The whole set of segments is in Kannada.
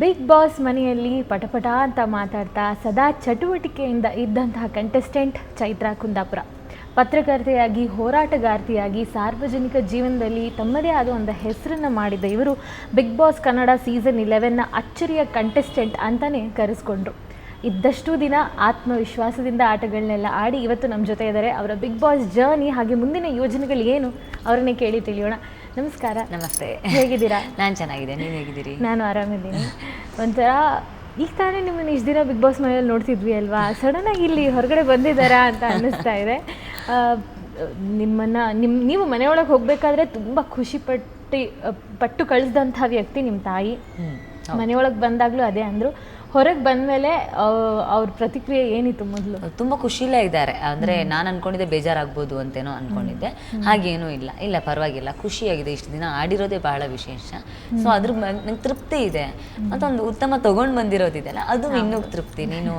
ಬಿಗ್ ಬಾಸ್ ಮನೆಯಲ್ಲಿ ಪಟಪಟ ಅಂತ ಮಾತಾಡ್ತಾ ಸದಾ ಚಟುವಟಿಕೆಯಿಂದ ಇದ್ದಂತಹ ಕಂಟೆಸ್ಟೆಂಟ್ ಚೈತ್ರಾ ಕುಂದಾಪುರ. ಪತ್ರಕರ್ತೆಯಾಗಿ, ಹೋರಾಟಗಾರ್ತಿಯಾಗಿ, ಸಾರ್ವಜನಿಕ ಜೀವನದಲ್ಲಿ ತಮ್ಮದೇ ಆದ ಒಂದು ಹೆಸರನ್ನು ಮಾಡಿದ ಇವರು ಬಿಗ್ ಬಾಸ್ ಕನ್ನಡ ಸೀಸನ್ ಇಲೆವೆನ್ನ ಅಚ್ಚರಿಯ ಕಂಟೆಸ್ಟೆಂಟ್ ಅಂತಲೇ ಕರೆಸ್ಕೊಂಡ್ರು. ಇದ್ದಷ್ಟು ದಿನ ಆತ್ಮವಿಶ್ವಾಸದಿಂದ ಆಟಗಳನ್ನೆಲ್ಲ ಆಡಿ ಇವತ್ತು ನಮ್ಮ ಜೊತೆ ಇದ್ದಾರೆ. ಅವರ ಬಿಗ್ ಬಾಸ್ ಜರ್ನಿ ಹಾಗೆ ಮುಂದಿನ ಯೋಜನೆಗಳು ಏನು? ಅವರನ್ನೇ ಕೇಳಿ ತಿಳಿಯೋಣ. ನಮಸ್ಕಾರ. ನಮಸ್ತೆ. ಹೇಗಿದ್ದೀರಾ? ನಾನು ಚೆನ್ನಾಗಿದೆ ನೀವು ಹೇಗಿದ್ದೀರಿ? ನಾನು ಆರಾಮಿದ್ದೀನಿ. ಒಂಥರ ಈಗ ತಾನೇ ನಿಮ್ಮನ್ನು ಇಷ್ಟು ದಿನ ಬಿಗ್ ಬಾಸ್ ಮನೆಯಲ್ಲಿ ನೋಡ್ತಿದ್ವಿ ಅಲ್ವಾ? ಸಡನ್ ಆಗಿ ಇಲ್ಲಿ ಹೊರಗಡೆ ಬಂದಿದ್ದಾರಾ ಅಂತ ಅನ್ನಿಸ್ತಾ ಇದೆ. ನಿಮ್ಮನ್ನು ನಿಮ್ಮನ್ನ ನಿಮ್ಮ ನೀವು ಮನೆಯೊಳಗೆ ಹೋಗಬೇಕಾದ್ರೆ ತುಂಬ ಖುಷಿ ಪಟ್ಟು ಪಟ್ಟು ಕಳಿಸಿದಂಥ ವ್ಯಕ್ತಿ ನಿಮ್ಮ ತಾಯಿ. ಮನೆಯೊಳಗೆ ಬಂದಾಗಲೂ ಅದೇ ಅಂದರು. ಹೊರಗೆ ಬಂದಮೇಲೆ ಅವ್ರ ಪ್ರತಿಕ್ರಿಯೆ ಏನಿತ್ತು ಮೊದಲು? ತುಂಬ ಖುಷಿಲೇ ಇದ್ದಾರೆ. ಅಂದರೆ ನಾನು ಅನ್ಕೊಂಡಿದ್ದೆ ಬೇಜಾರಾಗ್ಬೋದು ಅಂತೇನೋ ಅನ್ಕೊಂಡಿದ್ದೆ. ಹಾಗೇನೂ ಇಲ್ಲ. ಇಲ್ಲ ಪರವಾಗಿಲ್ಲ. ಖುಷಿಯಾಗಿದೆ ಇಷ್ಟು ದಿನ ಆಡಿರೋದೇ ಬಹಳ ವಿಶೇಷ. ಸೊ ಅದ್ರ ನಂಗೆ ತೃಪ್ತಿ ಇದೆ. ಮತ್ತೊಂದು ಉತ್ತಮ ತೊಗೊಂಡು ಬಂದಿರೋದಿದೆಯಲ್ಲ ಅದು ಇನ್ನೂ ತೃಪ್ತಿ. ನೀನು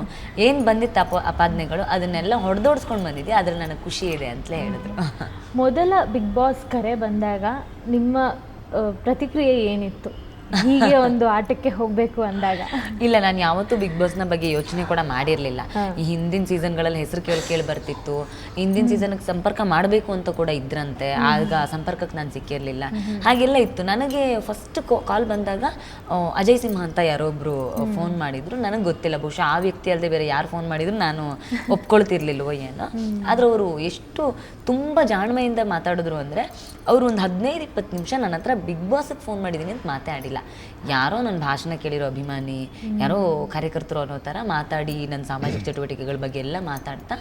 ಏನು ಬಂದಿತ್ತು ಅಪ ಅಪಾದನೆಗಳು ಅದನ್ನೆಲ್ಲ ಹೊಡೆದೋಡ್ಸ್ಕೊಂಡು ಬಂದಿದ್ದೆ ಅದ್ರ ನನಗೆ ಖುಷಿ ಇದೆ ಅಂತಲೇ ಹೇಳಿದ್ರು. ಮೊದಲ ಬಿಗ್ ಬಾಸ್ ಕರೆ ಬಂದಾಗ ನಿಮ್ಮ ಪ್ರತಿಕ್ರಿಯೆ ಏನಿತ್ತು? ಹೀಗೆ ಒಂದು ಆಟಕ್ಕೆ ಹೋಗಬೇಕು ಅಂದಾಗ. ಇಲ್ಲ ನಾನು ಯಾವತ್ತೂ ಬಿಗ್ ಬಾಸ್ನ ಬಗ್ಗೆ ಯೋಚನೆ ಕೂಡ ಮಾಡಿರಲಿಲ್ಲ. ಈ ಹಿಂದಿನ ಸೀಸನ್ಗಳಲ್ಲಿ ಹೆಸರು ಕೇಳಿ ಕೇಳಿ ಬರ್ತಿತ್ತು. ಹಿಂದಿನ ಸೀಸನ್ಗೆ ಸಂಪರ್ಕ ಮಾಡಬೇಕು ಅಂತ ಕೂಡ ಇದ್ರಂತೆ. ಆಗ ಸಂಪರ್ಕಕ್ಕೆ ನಾನು ಸಿಕ್ಕಿರಲಿಲ್ಲ. ಹಾಗೆಲ್ಲ ಇತ್ತು. ನನಗೆ ಫಸ್ಟ್ ಕಾಲ್ ಬಂದಾಗ ಅಜಯ್ ಸಿಂಹ ಅಂತ ಯಾರೊಬ್ರು ಫೋನ್ ಮಾಡಿದ್ರು. ನನಗೆ ಗೊತ್ತಿಲ್ಲ. ಬಹುಶಃ ಆ ವ್ಯಕ್ತಿ ಅಲ್ಲದೆ ಬೇರೆ ಯಾರು ಫೋನ್ ಮಾಡಿದ್ರು ನಾನು ಒಪ್ಕೊಳ್ತಿರ್ಲಿಲ್ವೋ ಏನೋ. ಆದ್ರೆ ಅವರು ಎಷ್ಟು ತುಂಬಾ ಜಾಣ್ಮೆಯಿಂದ ಮಾತಾಡಿದ್ರು ಅಂದ್ರೆ ಅವರು ಒಂದು ಹದಿನೈದು ಇಪ್ಪತ್ತು ನಿಮಿಷ ನನ್ನ ಹತ್ರ ಬಿಗ್ ಬಾಸ್ಗೆ ಫೋನ್ ಮಾಡಿದೀನಿ ಅಂತ ಮಾತಾಡಿಲ್ಲ. isla. ಯಾರೋ ನನ್ನ ಭಾಷಣ ಕೇಳಿರೋ ಅಭಿಮಾನಿ ಯಾರೋ ಕಾರ್ಯಕರ್ತರು ಅನ್ನೋ ಥರ ಮಾತಾಡಿ ನನ್ನ ಸಾಮಾಜಿಕ ಚಟುವಟಿಕೆಗಳ ಬಗ್ಗೆ ಎಲ್ಲ ಮಾತಾಡ್ತಾ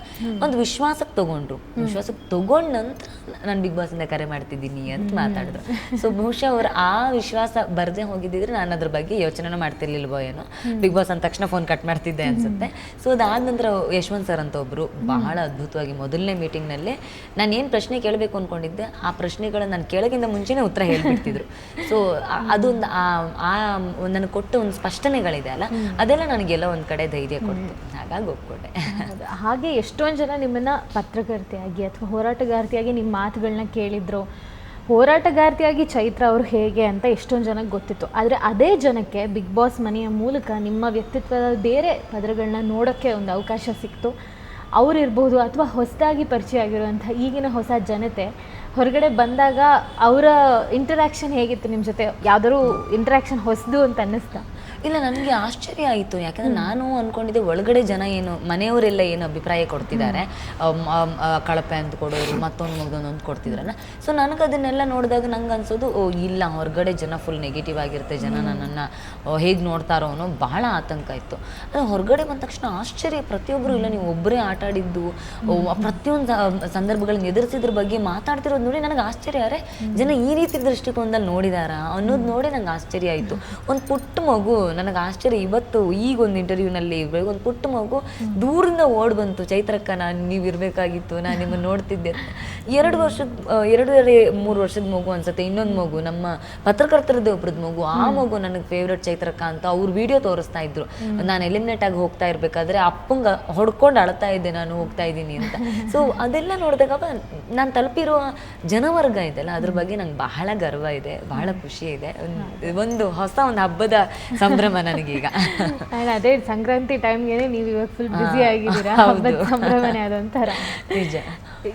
ಒಂದು ವಿಶ್ವಾಸಕ್ಕೆ ತಗೊಂಡ್ರು. ವಿಶ್ವಾಸಕ್ಕೆ ತಗೊಂಡ ನಂತರ ನಾನು ಬಿಗ್ ಬಾಸಿಂದ ಕರೆ ಮಾಡ್ತಿದ್ದೀನಿ ಅಂತ ಮಾತಾಡಿದ್ರು. ಸೊ ಬಹುಶಃ ಅವ್ರು ಆ ವಿಶ್ವಾಸ ಬರದೆ ಹೋಗಿದ್ದಿದ್ರೆ ನಾನು ಅದ್ರ ಬಗ್ಗೆ ಯೋಚನೆ ಮಾಡ್ತಿರ್ಲಿಲ್ವೋ ಏನೋ. ಬಿಗ್ ಬಾಸ್ ಅಂದ ತಕ್ಷಣ ಫೋನ್ ಕಟ್ ಮಾಡ್ತಿದ್ದೆ ಅನ್ಸುತ್ತೆ. ಸೊ ಅದಾದ ನಂತರ ಯಶವಂತ್ ಸರ್ ಅಂತ ಒಬ್ರು ಬಹಳ ಅದ್ಭುತವಾಗಿ ಮೊದಲನೇ ಮೀಟಿಂಗ್ನಲ್ಲೇ ನಾನು ಏನು ಪ್ರಶ್ನೆ ಕೇಳಬೇಕು ಅನ್ಕೊಂಡಿದ್ದೆ ಆ ಪ್ರಶ್ನೆಗಳನ್ನ ನಾನು ಕೇಳೋಕ್ಕಿಂತ ಮುಂಚೆನೇ ಉತ್ತರ ಹೇಳ್ಬಿಡ್ತಿದ್ರು. ಸೊ ಅದೊಂದು ಆ ನನಗೆ ಕೊಟ್ಟ ಒಂದು ಸ್ಪಷ್ಟನೆಗಳಿದೆ ಅಲ್ಲ? ಅದೆಲ್ಲ ನನಗೆಲ್ಲ ಒಂದು ಕಡೆ ಧೈರ್ಯ ಕೊಡ್ತು. ಹಾಗಾಗಿ ಒಪ್ಕೊಂಡೆ ಹಾಗೆ ಎಷ್ಟೊಂದು ಜನ ನಿಮ್ಮನ್ನ ಪತ್ರಕರ್ತೆಯಾಗಿ ಅಥವಾ ಹೋರಾಟಗಾರ್ತಿಯಾಗಿ ನಿಮ್ಮ ಮಾತುಗಳನ್ನ ಕೇಳಿದ್ರು. ಹೋರಾಟಗಾರ್ತಿಯಾಗಿ ಚೈತ್ರ ಅವರು ಹೇಗೆ ಅಂತ ಎಷ್ಟೊಂದು ಜನಕ್ಕೆ ಗೊತ್ತಿತ್ತು. ಆದರೆ ಅದೇ ಜನಕ್ಕೆ ಬಿಗ್ ಬಾಸ್ ಮನೆಯ ಮೂಲಕ ನಿಮ್ಮ ವ್ಯಕ್ತಿತ್ವದ ಬೇರೆ ಪದರಗಳನ್ನ ನೋಡೋಕ್ಕೆ ಒಂದು ಅವಕಾಶ ಸಿಕ್ತು. ಅವರಿರ್ಬೋದು ಅಥವಾ ಹೊಸದಾಗಿ ಪರಿಚಯ ಆಗಿರುವಂಥ ಈಗಿನ ಹೊಸ ಜನತೆ ಹೊರಗಡೆ ಬಂದಾಗ ಅವರ ಇಂಟರಾಕ್ಷನ್ ಹೇಗಿತ್ತು ನಿಮ್ಮ ಜೊತೆ? ಯಾವ್ದಾದ್ರು ಇಂಟರಾಕ್ಷನ್ ಹೊಸದು ಅಂತ ಅನ್ನಿಸ್ತಾ? ಇಲ್ಲ ನನಗೆ ಆಶ್ಚರ್ಯ ಆಯಿತು. ಯಾಕಂದ್ರೆ ನಾನು ಅಂದ್ಕೊಂಡಿದ್ದೆ ಒಳಗಡೆ ಜನ ಏನು ಮನೆಯವರೆಲ್ಲ ಏನು ಅಭಿಪ್ರಾಯ ಕೊಡ್ತಿದ್ದಾರೆ. ಕಳಪೆ ಅಂತ ಕೊಡೋರು ಮತ್ತೊಂದು ಮಗದೊಂದು ಅಂತ ಕೊಡ್ತಿದ್ರಲ್ಲ. ಸೊ ನನಗೆ ಅದನ್ನೆಲ್ಲ ನೋಡಿದಾಗ ನಂಗೆ ಅನ್ಸೋದು ಓ ಇಲ್ಲ ಹೊರಗಡೆ ಜನ ಫುಲ್ ನೆಗೆಟಿವ್ ಆಗಿರುತ್ತೆ ಜನ ನನ್ನನ್ನು ಹೇಗೆ ನೋಡ್ತಾರೋ ಅನ್ನೋ ಬಹಳ ಆತಂಕ ಇತ್ತು. ಅದು ಹೊರಗಡೆ ಬಂದ ತಕ್ಷಣ ಆಶ್ಚರ್ಯ ಪ್ರತಿಯೊಬ್ಬರು ಇಲ್ಲ ನೀವು ಒಬ್ಬರೇ ಆಟ ಆಡಿದ್ದು ಪ್ರತಿಯೊಂದು ಸಂದರ್ಭಗಳನ್ನ ಎದುರಿಸಿದ್ರ ಬಗ್ಗೆ ಮಾತಾಡ್ತಿರೋದು ನೋಡಿ ನನಗೆ ಆಶ್ಚರ್ಯ. ಅರೆ ಜನ ಈ ರೀತಿ ದೃಷ್ಟಿಕೋನದಲ್ಲಿ ನೋಡಿದಾರಾ ಅನ್ನೋದು ನೋಡಿ ನಂಗೆ ಆಶ್ಚರ್ಯ ಆಯಿತು. ಒಂದು ಪುಟ್ಟ ಮಗು ನನಗೆ ಆಶ್ಚರ್ಯ. ಇವತ್ತು ಈಗ ಒಂದು ಇಂಟರ್ವ್ಯೂನಲ್ಲಿ ಒಂದು ಪುಟ್ಟ ಮಗು ದೂರಿಂದ ಓಡ್ ಬಂತು. ಚೈತ್ರಕ್ಕ ನಾನು ನೀವು ಇರಬೇಕಾಗಿತ್ತು ನಾನು ನಿಮ್ಮನ್ನು ನೋಡ್ತಿದ್ದೆ. ಎರಡು ವರ್ಷದ ಎರಡು ಎರಡೂವರೆ ಮೂರು ವರ್ಷದ ಮಗು ಅನ್ಸುತ್ತೆ. ಇನ್ನೊಂದು ಮಗು ನಮ್ಮ ಪತ್ರಕರ್ತರದ್ದು ಒಬ್ಬರದ್ದು ಮಗು. ಆ ಮಗು ನನಗೆ ಫೇವ್ರೆಟ್ ಚೈತ್ರಕ್ಕ ಅಂತ ಅವ್ರು ವಿಡಿಯೋ ತೋರಿಸ್ತಾ ಇದ್ರು. ನಾನು ಎಲಿಮಿನೇಟ್ ಆಗಿ ಹೋಗ್ತಾ ಇರ್ಬೇಕಾದ್ರೆ ಅಪ್ಪಂಗ ಹೊಡ್ಕೊಂಡು ಅಳ್ತಾ ಇದ್ದೆ ನಾನು ಹೋಗ್ತಾ ಇದ್ದೀನಿ ಅಂತ. ಸೊ ಅದೆಲ್ಲ ನೋಡಿದಾಗ ನಾನು ತಲುಪಿರುವ ಜನವರ್ಗ ಇದೆಲ್ಲ ಅದ್ರ ಬಗ್ಗೆ ನಂಗೆ ಬಹಳ ಗರ್ವ ಇದೆ ಬಹಳ ಖುಷಿ ಇದೆ. ಒಂದು ಹೊಸ ಒಂದು ಹಬ್ಬದ ಸಂಭ್ರಮ ನನಗೀಗ. And ಅದೇ ಸಂಕ್ರಾಂತಿ ಟೈಮ್ಗೆ ನೀವು ಇವಾಗ ಫುಲ್ ಬ್ಯುಸಿ ಆಗಿದ್ದೀರಾ? ಹಬ್ಬದ ಸಂಭ್ರಮನೇ ಅದೊಂಥರ ನಿಜ.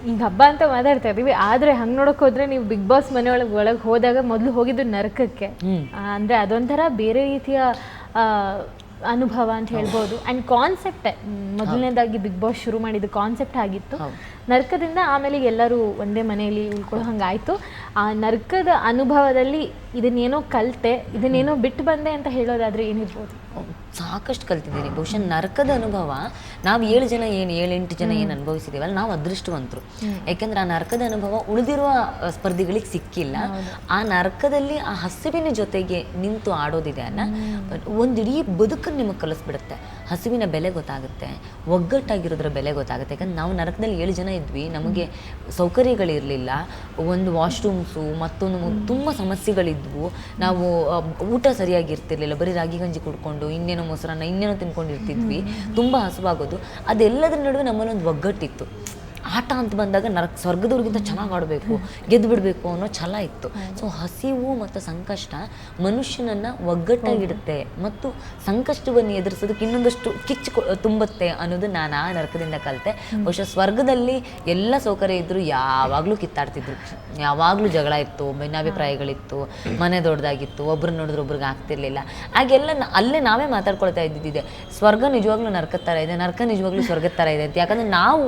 ಈಗ ಹಬ್ಬ ಅಂತ ಮಾತಾಡ್ತಾ ಇದೀವಿ ಆದ್ರೆ ಹಂಗ್ ನೋಡಕ್ ಹೋದ್ರೆ ನೀವು ಬಿಗ್ ಬಾಸ್ ಮನೆಯೊಳಗೆ ಒಳಗ್ ಹೋದಾಗ ಮೊದಲು ಹೋಗಿದ್ದು ನರಕಕ್ಕೆ. ಅಂದ್ರೆ ಅದೊಂಥರ ಬೇರೆ ರೀತಿಯ ಅನುಭವ ಅಂತ ಹೇಳ್ಬೋದು. ಅಂಡ್ ಕಾನ್ಸೆಪ್ಟ್ ಮೊದಲನೇದಾಗಿ ಬಿಗ್ ಬಾಸ್ ಶುರು ಮಾಡಿದ ಕಾನ್ಸೆಪ್ಟ್ ಆಗಿತ್ತು. ನರ್ಕದಿಂದ ಆಮೇಲೆ ಎಲ್ಲರೂ ಒಂದೇ ಮನೆಯಲ್ಲಿ ಉಳ್ಕೊಳ್ಳೋ ಹಂಗಾಯ್ತು ಆ ನರ್ಕದ ಅನುಭವದಲ್ಲಿ ಇದನ್ನೇನೋ ಕಲಿತೆ ಇದನ್ನೇನೋ ಬಿಟ್ಟು ಬಂದೆ ಅಂತ ಹೇಳೋದಾದ್ರೆ ಏನಿರ್ಬೋದು ಸಾಕಷ್ಟು ಕಲ್ತಿದ್ದೀನಿ ಬಹುಶಃ ನರಕದ ಅನುಭವ ನಾವು ಏಳು ಜನ ಏನು ಏಳೆಂಟು ಜನ ಏನು ಅನುಭವಿಸಿದ್ದೀವಲ್ಲ ನಾವು ಅದೃಷ್ಟವಂತರು. ಯಾಕೆಂದ್ರೆ ಆ ನರಕದ ಅನುಭವ ಉಳಿದಿರುವ ಸ್ಪರ್ಧಿಗಳಿಗೆ ಸಿಕ್ಕಿಲ್ಲ. ಆ ನರಕದಲ್ಲಿ ಆ ಹಸಿವಿನ ಜೊತೆಗೆ ನಿಂತು ಆಡೋದಿದೆ ಅನ್ನ ಒಂದಿಡೀ ಬದುಕನ್ನು ನಿಮಗೆ ಕಲಿಸ್ಬಿಡುತ್ತೆ. ಹಸಿವಿನ ಬೆಲೆ ಗೊತ್ತಾಗುತ್ತೆ ಒಗ್ಗಟ್ಟಾಗಿರೋದ್ರ ಬೆಲೆ ಗೊತ್ತಾಗುತ್ತೆ. ಯಾಕಂದ್ರೆ ನಾವು ನರಕದಲ್ಲಿ ಏಳು ಜನ ಇದ್ವಿ. ನಮಗೆ ಸೌಕರ್ಯಗಳಿರಲಿಲ್ಲ. ಒಂದು ವಾಶ್ರೂಮ್ಸು ಮತ್ತೊಂದು ತುಂಬ ಸಮಸ್ಯೆಗಳಿದ್ವು. ನಾವು ಊಟ ಸರಿಯಾಗಿ ಇರ್ತಿರ್ಲಿಲ್ಲ ಬರೀ ರಾಗಿ ಗಂಜಿ ಕುಡ್ಕೊಂಡು ಇನ್ನೇನೋ ಮೊಸರನ್ನ ಇನ್ನೇನೋ ತಿನ್ಕೊಂಡಿರ್ತಿದ್ವಿ. ತುಂಬ ಹಸುವಾಗೋದು. ಅದೆಲ್ಲದರ ನಡುವೆ ನಮ್ಮಲ್ಲೊಂದು ಒಗ್ಗಟ್ಟಿತ್ತು. ಆಟ ಅಂತ ಬಂದಾಗ ನರಕ ಸ್ವರ್ಗದವ್ರಿಗಿಂತ ಚೆನ್ನಾಗಿ ಆಡಬೇಕು, ಗೆದ್ದು ಬಿಡಬೇಕು ಅನ್ನೋ ಛಲ ಇತ್ತು. ಸೊ ಹಸಿವು ಮತ್ತು ಸಂಕಷ್ಟ ಮನುಷ್ಯನನ್ನ ಒಗ್ಗಟ್ಟಾಗಿಡುತ್ತೆ ಮತ್ತು ಸಂಕಷ್ಟವನ್ನು ಎದುರಿಸೋದಕ್ಕೆ ಇನ್ನೊಂದಷ್ಟು ಕಿಚ್ಚು ತುಂಬುತ್ತೆ ಅನ್ನೋದು ನಾನು ಆ ನರಕದಿಂದ ಕಲಿತೆ. ಬಹುಶಃ ಸ್ವರ್ಗದಲ್ಲಿ ಎಲ್ಲ ಸೌಕರ್ಯ ಇದ್ದರೂ ಯಾವಾಗಲೂ ಕಿತ್ತಾಡ್ತಿದ್ರು. ಯಾವಾಗಲೂ ಜಗಳ ಇತ್ತು, ಭಿನ್ನಾಭಿಪ್ರಾಯಗಳಿತ್ತು, ಮನೆ ದೊಡ್ಡದಾಗಿತ್ತು ಒಬ್ಬರು ನೋಡಿದ್ರೆ ಒಬ್ರಿಗೆ ಆಗ್ತಿರ್ಲಿಲ್ಲ. ಹಾಗೆಲ್ಲ ಅಲ್ಲೇ ನಾವೇ ಮಾತಾಡ್ಕೊಳ್ತಾ ಇದ್ದಿದ್ದಿದೆ. ಸ್ವರ್ಗ ನಿಜವಾಗ್ಲೂ ನರಕದ ಥರ ಇದೆ, ನರಕ ನಿಜವಾಗ್ಲೂ ಸ್ವರ್ಗದ ಥರ ಇದೆ ಅಂತ. ಯಾಕಂದ್ರೆ ನಾವು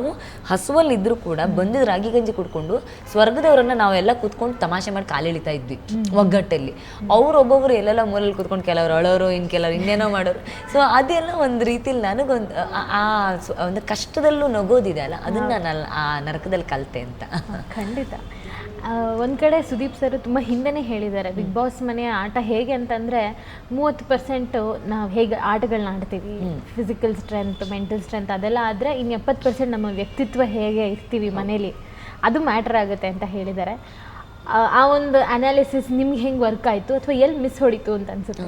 ಇದ್ರೂ ಕೂಡ ಬಂದಿದ್ದು ರಾಗಿ ಗಂಜಿ ಕುಡ್ಕೊಂಡು ಸ್ವರ್ಗದವರನ್ನ ನಾವೆಲ್ಲ ಕೂತ್ಕೊಂಡು ತಮಾಷೆ ಮಾಡಿ ಕಾಲೆಳಿತಾ ಇದ್ವಿ ಒಗ್ಗಟ್ಟಲ್ಲಿ. ಅವ್ರು ಒಬ್ಬೊಬ್ರು ಎಲ್ಲೆಲ್ಲ ಮೂಲೆಯಲ್ಲಿ ಕೂತ್ಕೊಂಡು ಕೆಲವ್ರು ಅಳೋರು ಇನ್ ಕೆಲವ್ರು ಇನ್ನೇನೋ ಮಾಡೋರು. ಸೊ ಅದೆಲ್ಲ ಒಂದು ರೀತಿಯಲ್ಲಿ ನನಗೊಂದು ಆ ಒಂದು ಕಷ್ಟದಲ್ಲೂ ನಗೋದಿದೆ ಅಲ್ಲ? ಅದನ್ನ ನಾನು ಆ ನರಕದಲ್ಲಿ ಕಲಿತೆ ಅಂತ. ಖಂಡಿತ. ಒಂದು ಕಡೆ ಸುದೀಪ್ ಸರ್ ತುಂಬ ಹಿಂದೆ ಹೇಳಿದ್ದಾರೆ ಬಿಗ್ ಬಾಸ್ ಮನೆಯ ಆಟ ಹೇಗೆ ಅಂತಂದರೆ ಮೂವತ್ತು ಪರ್ಸೆಂಟು ನಾವು ಹೇಗೆ ಆಟಗಳನ್ನ ಆಡ್ತೀವಿ ಫಿಸಿಕಲ್ ಸ್ಟ್ರೆಂತ್ ಮೆಂಟಲ್ ಸ್ಟ್ರೆಂತ್ ಅದೆಲ್ಲ ಆದರೆ ಇನ್ನು ಎಪ್ಪತ್ತು ಪರ್ಸೆಂಟ್ ನಮ್ಮ ವ್ಯಕ್ತಿತ್ವ ಹೇಗೆ ಇರ್ತೀವಿ ಮನೇಲಿ ಅದು ಮ್ಯಾಟ್ರ್ ಆಗುತ್ತೆ ಅಂತ ಹೇಳಿದ್ದಾರೆ. ಆ- ಆ ಒಂದು ಅನಾಲಿಸಿಸ್ ನಿಮ್ಗೆ ಹೆಂಗೆ ವರ್ಕ್ ಆಯಿತು ಅಥವಾ ಎಲ್ಲಿ ಮಿಸ್ ಹೊಡಿತು ಅಂತ ಅನ್ಸುತ್ತೆ?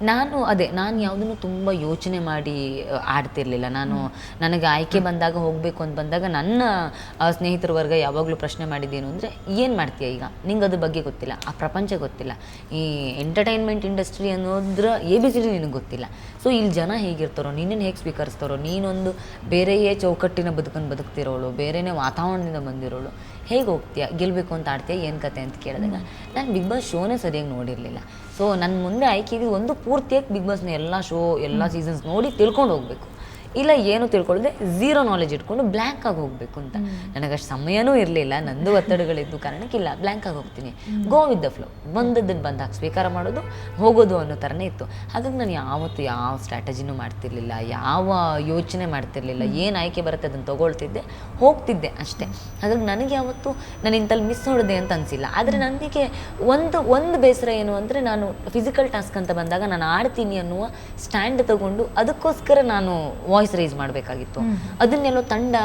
ನಾನು ಅದೇ ನಾನು ಯಾವುದನ್ನು ತುಂಬ ಯೋಚನೆ ಮಾಡಿ ಆಡ್ತಿರ್ಲಿಲ್ಲ. ನಾನು ನನಗೆ ಆಯ್ಕೆ ಬಂದಾಗ ಹೋಗಬೇಕು ಅಂತ ಬಂದಾಗ ನನ್ನ ಸ್ನೇಹಿತರ ವರ್ಗ ಯಾವಾಗಲೂ ಪ್ರಶ್ನೆ ಮಾಡಿದ್ದೇನು ಅಂದರೆ ಏನು ಮಾಡ್ತೀಯ ಈಗ? ನಿಂಗೆ ಅದ್ರ ಬಗ್ಗೆ ಗೊತ್ತಿಲ್ಲ. ಆ ಪ್ರಪಂಚ ಗೊತ್ತಿಲ್ಲ. ಈ ಎಂಟರ್ಟೈನ್ಮೆಂಟ್ ಇಂಡಸ್ಟ್ರಿ ಅನ್ನೋದ್ರ ಎ ಬಿ ಸಿ ಡಿ ನಿನಗೆ ಗೊತ್ತಿಲ್ಲ. ಸೊ ಇಲ್ಲಿ ಜನ ಹೇಗಿರ್ತಾರೋ ನಿನ್ನನ್ನು ಹೇಗೆ ಸ್ವೀಕರಿಸ್ತಾರೋ ನೀನೊಂದು ಬೇರೆಯೇ ಚೌಕಟ್ಟಿನ ಬದುಕನ್ನು ಬದುಕ್ತಿರೋಳು ಬೇರೆಯೇ ವಾತಾವರಣದಿಂದ ಬಂದಿರೋಳು. ಹೇಗೆ ಹೋಗ್ತೀಯ ಗೆಲ್ಲಬೇಕು ಅಂತ ಆಡ್ತೀಯ ಏನು ಕತೆ ಅಂತ ಕೇಳಿದಾಗ ನಾನು ಬಿಗ್ ಬಾಸ್ ಶೋನೇ ಸರಿಯಾಗಿ ನೋಡಿರಲಿಲ್ಲ. ಸೊ ನನ್ನ ಮುಂದೆ ಆಯ್ಕೆ ಇದು ಒಂದು ಪೂರ್ತಿಯಾಗಿ ಬಿಗ್ ಬಾಸ್ನ ಎಲ್ಲ ಶೋ ಎಲ್ಲ ಸೀಸನ್ಸ್ ನೋಡಿ ತಿಳ್ಕೊಂಡು ಹೋಗಬೇಕು. ಇಲ್ಲ ಏನು ತಿಳ್ಕೊಳ್ಳದೆ ಝೀರೋ ನಾಲೆಜ್ ಇಟ್ಕೊಂಡು ಬ್ಲ್ಯಾಂಕ್ ಆಗಿ ಹೋಗಬೇಕು ಅಂತ. ನನಗಷ್ಟು ಸಮಯನೂ ಇರಲಿಲ್ಲ ನಂದು ಒತ್ತಡಗಳಿದ್ದು ಕಾರಣಕ್ಕೆ ಇಲ್ಲ ಬ್ಲ್ಯಾಂಕ್ ಆಗಿ ಹೋಗ್ತೀನಿ. ಗೋ ವಿತ್ ದ ಫ್ಲೋ ಬಂದದ್ದನ್ನು ಬಂದಾಗ ಸ್ವೀಕಾರ ಮಾಡೋದು ಹೋಗೋದು ಅನ್ನೋ ಥರನೇ ಇತ್ತು. ಹಾಗಾಗಿ ನಾನು ಯಾವತ್ತು ಯಾವ ಸ್ಟ್ರಾಟಜಿನೂ ಮಾಡ್ತಿರ್ಲಿಲ್ಲ ಯಾವ ಯೋಚನೆ ಮಾಡ್ತಿರ್ಲಿಲ್ಲ ಏನು ಆಯ್ಕೆ ಬರುತ್ತೆ ಅದನ್ನು ತೊಗೊಳ್ತಿದ್ದೆ ಹೋಗ್ತಿದ್ದೆ ಅಷ್ಟೇ. ಹಾಗಾಗಿ ನನಗೆ ಯಾವತ್ತು ನಾನು ಇಂಥಲ್ಲಿ ಮಿಸ್ ಹೊಡೆದೆ ಅಂತ ಅನಿಸಿಲ್ಲ. ಆದರೆ ನನಗೆ ಒಂದು ಒಂದು ಬೇಸರ ಏನು ಅಂದರೆ ನಾನು ಫಿಸಿಕಲ್ ಟಾಸ್ಕ್ ಅಂತ ಬಂದಾಗ ನಾನು ಆಡ್ತೀನಿ ಅನ್ನುವ ಸ್ಟ್ಯಾಂಡ್ ತಗೊಂಡು ಅದಕ್ಕೋಸ್ಕರ ನಾನು ವಾಯ್ಸ್ ರೈಸ್ ಮಾಡಬೇಕಾಗಿತ್ತು. ಅದನ್ನೆಲ್ಲೋ ತಂಡ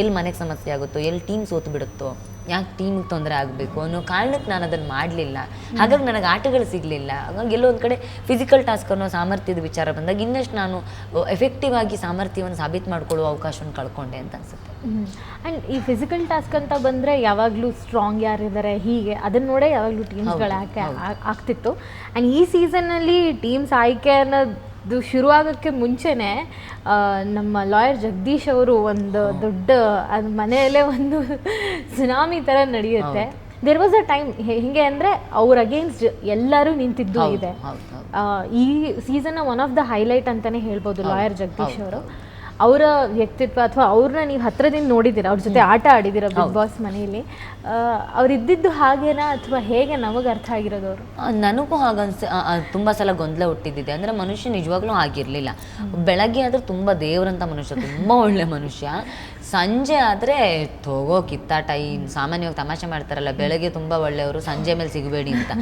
ಎಲ್ಲಿ ಮನೆಗೆ ಸಮಸ್ಯೆ ಆಗುತ್ತೋ ಎಲ್ಲಿ ಟೀಮ್ ಸೋತು ಬಿಡುತ್ತೋ ಯಾಕೆ ಟೀಮಿಗೆ ತೊಂದರೆ ಆಗಬೇಕು ಅನ್ನೋ ಕಾರಣಕ್ಕೆ ನಾನು ಅದನ್ನು ಮಾಡಲಿಲ್ಲ. ಹಾಗಾಗಿ ನನಗೆ ಆಟಗಳು ಸಿಗಲಿಲ್ಲ. ಹಾಗಾಗಿ ಎಲ್ಲೋ ಒಂದು ಕಡೆ ಫಿಸಿಕಲ್ ಟಾಸ್ಕ್ ಅನ್ನೋ ಸಾಮರ್ಥ್ಯದ ವಿಚಾರ ಬಂದಾಗ ಇನ್ನಷ್ಟು ನಾನು ಎಫೆಕ್ಟಿವ್ ಆಗಿ ಸಾಮರ್ಥ್ಯವನ್ನು ಸಾಬೀತು ಮಾಡ್ಕೊಳ್ಳೋ ಅವಕಾಶವನ್ನು ಕಳ್ಕೊಂಡೆ ಅಂತ ಅನ್ಸುತ್ತೆ. ಆ್ಯಂಡ್ ಈ ಫಿಸಿಕಲ್ ಟಾಸ್ಕ್ ಅಂತ ಬಂದರೆ ಯಾವಾಗಲೂ ಸ್ಟ್ರಾಂಗ್ ಯಾರಿದ್ದಾರೆ ಹೀಗೆ ಅದನ್ನ ನೋಡೇ ಯಾವಾಗಲೂ ಟೀಮ್ಸ್ಗಳು ಆಯ್ಕೆ ಆಗ್ತಿತ್ತು. ಆ್ಯಂಡ್ ಈ ಸೀಸನ್ನಲ್ಲಿ ಟೀಮ್ಸ್ ಆಯ್ಕೆ ಅನ್ನೋದು ಶುರುವಾಗೋಕ್ಕೆ ಮುಂಚೆನೇ ನಮ್ಮ ಲಾಯರ್ ಜಗದೀಶ್ ಅವರು ಒಂದು ದೊಡ್ಡ ಅದು ಮನೆಯಲ್ಲೇ ಒಂದು ಸುನಾಮಿ ಥರ ನಡೆಯುತ್ತೆ. ದೇರ್ ವಾಸ್ ಅ ಟೈಮ್ ಹೇಗೆ ಅಂದರೆ ಅವ್ರ ಅಗೇನ್ಸ್ಟ್ ಎಲ್ಲರೂ ನಿಂತಿದ್ದು ಇದೆ. ಈ ಸೀಸನ್ನ ಒನ್ ಆಫ್ ದ ಹೈಲೈಟ್ ಅಂತಾನೆ ಹೇಳ್ಬೋದು ಲಾಯರ್ ಜಗದೀಶ್ ಅವರು. ಅವರ ವ್ಯಕ್ತಿತ್ವ ಅಥವಾ ಅವ್ರನ್ನ ನೀವು ಹತ್ರದಿಂದ ನೋಡಿದ್ದೀರ? ಅವ್ರ ಜೊತೆ ಆಟ ಆಡಿದಿರ ಬಿಗ್ ಬಾಸ್ ಮನೆಯಲ್ಲಿ? ಅವ್ರು ಇದ್ದಿದ್ದು ಹಾಗೇನಾ ಅಥವಾ ಹೇಗೆ ನಮಗೆ ಅರ್ಥ ಆಗಿರೋದು ಅವರು? ನನಗೂ ಹಾಗನ್ಸ ತುಂಬಾ ಸಲ ಗೊಂದಲ ಹುಟ್ಟಿದ್ದಿದೆ. ಅಂದ್ರೆ ಮನುಷ್ಯ ನಿಜವಾಗ್ಲೂ ಆಗಿರ್ಲಿಲ್ಲ ಬೆಳಗ್ಗೆ ಆದ್ರೆ ತುಂಬಾ ದೇವ್ರಂತ ಮನುಷ್ಯ ತುಂಬಾ ಒಳ್ಳೆ ಮನುಷ್ಯ. ಸಂಜೆ ಆದರೆ ತಗೋ ಕಿತ್ತಾಟ. ಈ ಸಾಮಾನ್ಯವಾಗಿ ತಮಾಷೆ ಮಾಡ್ತಾರಲ್ಲ, ಬೆಳಗ್ಗೆ ತುಂಬ ಒಳ್ಳೆಯವರು, ಸಂಜೆ ಮೇಲೆ ಸಿಗಬೇಡಿ ಅಂತ.